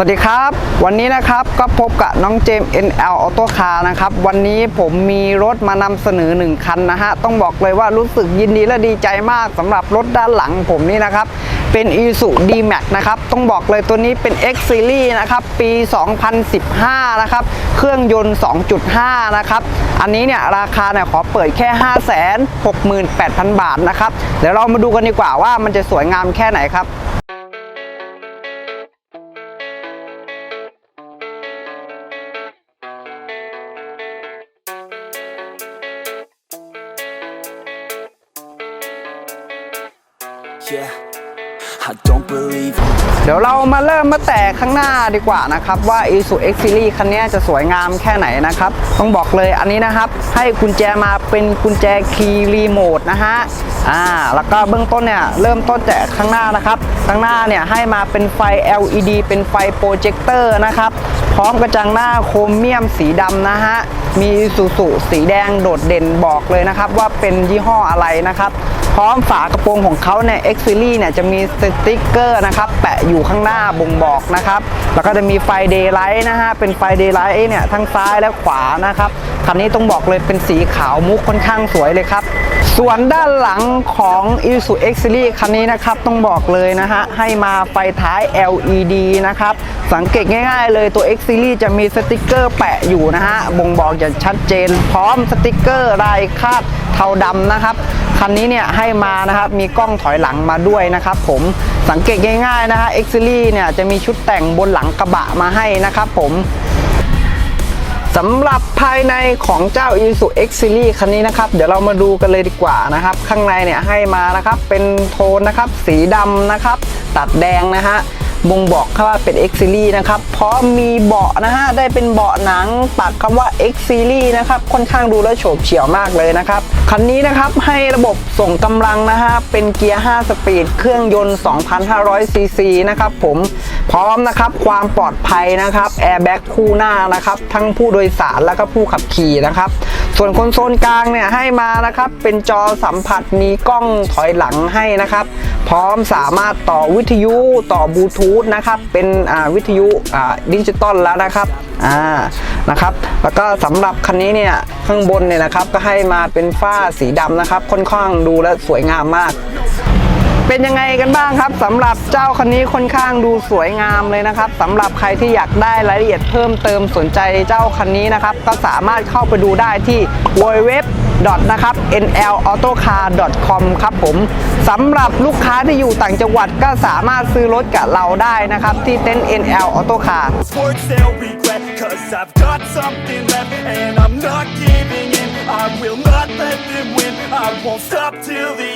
สวัสดีครับ วันนี้นะครับก็พบกับน้องเจม NL Auto Car นะครับ วันนี้ผมมีรถมานำเสนอ 1 คันนะฮะ ต้องบอกเลยว่ารู้สึกยินดีและดีใจมากสำหรับรถด้านหลังผมนี่นะครับ เป็น i s u D-Max นะครับ ต้องบอกเลยตัวนี้เป็น X Series นะครับ ปี 2015 นะครับ เครื่องยนต์ 2.5 นะครับ อันนี้เนี่ยราคาเนี่ยขอเปิดแค่ 568,000 บาทนะครับ เดี๋ยวเรามาดูกันดีกว่าว่ามันจะสวยงามแค่ไหนครับ เดี๋ยวเรามาเริ่มมาแต่ข้างหน้าดีกว่านะครับว่า Isuzu X Series คันนี้จะสวยงามแค่ไหนนะครับ ต้องบอกเลยอันนี้นะครับ ให้กุญแจมาเป็นกุญแจคีย์รีโมทนะฮะอ่าแล้วก็เบื้องต้นเนี่ยเริ่มต้นจากข้างหน้านะครับ ข้างหน้าเนี่ยให้มาเป็นไฟ LED เป็นไฟโปรเจคเตอร์นะครับ พร้อมกระจังหน้าโครเมียมสีดำนะฮะมีสุสุสีแดงโดดเด่นบอกเลยนะครับ ว่าเป็นยี่ห้ออะไรนะครับ พร้อมฝากระโปรงของเขาเนี่ย X Series เนี่ยจะมีสติกเกอร์นะครับ แปะอยู่ข้างหน้าบ่งบอกนะครับ แล้วก็จะมีไฟเดย์ไลท์นะฮะ เป็นไฟเดย์ไลท์เนี่ยทั้งซ้ายและขวานะครับคันนี้ต้องบอกเลยเป็นสีขาวมุกค่อนข้างสวยเลยครับ ส่วนด้านหลังของ Isuzu X Series คันนี้นะครับต้องบอกเลยนะฮะ ให้มาไฟท้าย LED นะครับ สังเกตง่ายๆเลยตัว X Series จะมีสติกเกอร์แปะอยู่นะฮะ บ่งบอกอย่างชัดเจน พร้อมสติกเกอร์ลายคาดเทาดำนะครับ คันนี้เนี่ยให้มานะครับมีกล้องถอยหลังมาด้วยนะครับผมสังเกตง่ายๆนะฮะ X Series เนี่ยจะมีชุดแต่งบนหลังกระบะมาให้นะครับผมสำหรับภายในของเจ้า Isuzu X Series คันนี้นะครับ เดี๋ยวเรามาดูกันเลยดีกว่านะครับ ข้างในเนี่ยให้มานะครับเป็นโทนนะครับ สีดำนะครับ ตัดแดงนะฮะ บ่งบอกว่าเป็น X Series นะครับพร้อมมีเบาะนะฮะได้เป็นเบาะหนังปักคำว่า X Series นะครับค่อนข้างดูแล้วโฉบเฉี่ยวมากเลยนะครับคันนี้นะครับให้ระบบส่งกำลังนะฮะเป็นเกียร์ 5 สปีด เครื่องยนต์ 2,500 ซีซีนะครับผมพร้อมนะครับความปลอดภัยนะครับแอร์แบ็กคู่หน้านะครับทั้งผู้โดยสารและก็ผู้ขับขี่นะครับ ส่วนคอนโซลกลางเนี่ยให้มานะครับเป็นจอสัมผัสมีกล้องถอยหลังให้นะครับ พร้อมสามารถต่อวิทยุต่อบลูทูธนะครับเป็นอ่าวิทยุอ่าดิจิตอลแล้วนะครับอ่านะครับ แล้วก็สำหรับคันนี้เนี่ยข้างบนเนี่ยนะครับก็ให้มาเป็นฝ้าสีดำนะครับ ค่อนข้างดูและสวยงามมาก เป็นยังไงกันบ้างครับสำหรับเจ้าคันนี้ค่อนข้างดูสวยงามเลยนะครับสำหรับใครที่อยากได้รายละเอียดเพิ่มเติมสนใจเจ้าคันนี้นะครับ ก็สามารถเข้าไปดูได้ที่ www. นะครับ nlautocar.com ครับผมสำหรับลูกค้าที่อยู่ต่างจังหวัดก็สามารถซื้อรถกับเราได้นะครับ ที่เต็นท์ NL Auto Car Cause I've got something left and I'm not giving in I will not let them win I won't stop till the